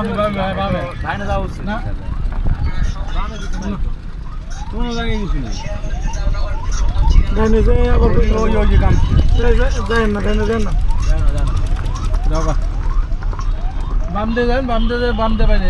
ধানে যাওয়া উচিত না? কোনো জায়গায় কিছু নেই। ধানে যাই আবার ওই ওই কাম যাই না ধানে যান না। যাও বাম দিয়ে যান বাম দিয়ে বাম দিয়ে বাইরে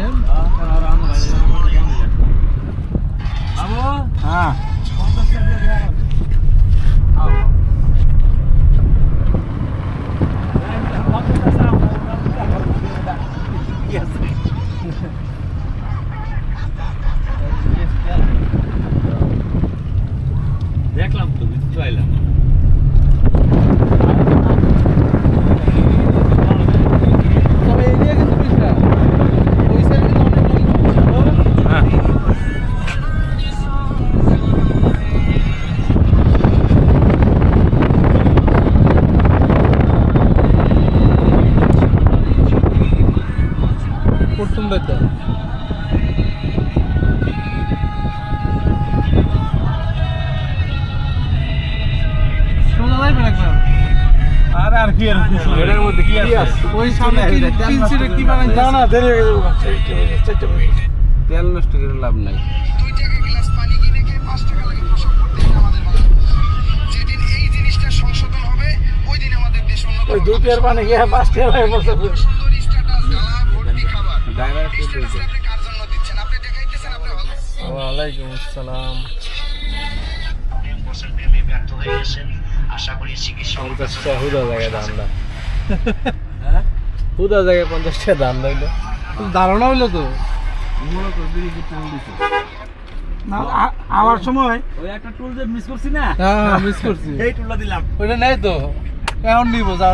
যাইবেন একবার? আরে আর কি এটার মধ্যে কি আছে? ওই সামনে পিনসিরে কি বানাইছে না না দেরি হয়ে গেছে তেল নষ্ট করে লাভ নাই। দুই টাকা গ্লাস পানি কিনে খেয়ে লাগে পোশাক পরতে আমাদের বাংলাদেশে। যেদিন এই জিনিসটা সংশোধন হবে ওই দিন আমাদের দেশ উন্নত ওই হবে। দুই টিয়ার পানি গিয়ে পাঁচ টিয়ার লাগে আপনি ভালো ওয়ালাইকুম আসসালাম। বছর প্রেমে ব্যর্থ হয়ে গেছেন আশা করি চিকিৎসা হুদা জায়গায় দাম দা হুদা জায়গায় পঞ্চাশ টাকা দাম দিল ধারণা হইল তো। না আবার সময় ওই একটা টুল যে মিস করছি না? হ্যাঁ মিস করছি। এই টুলটা দিলাম। ওইটা নেই তো। এখন নিবো যা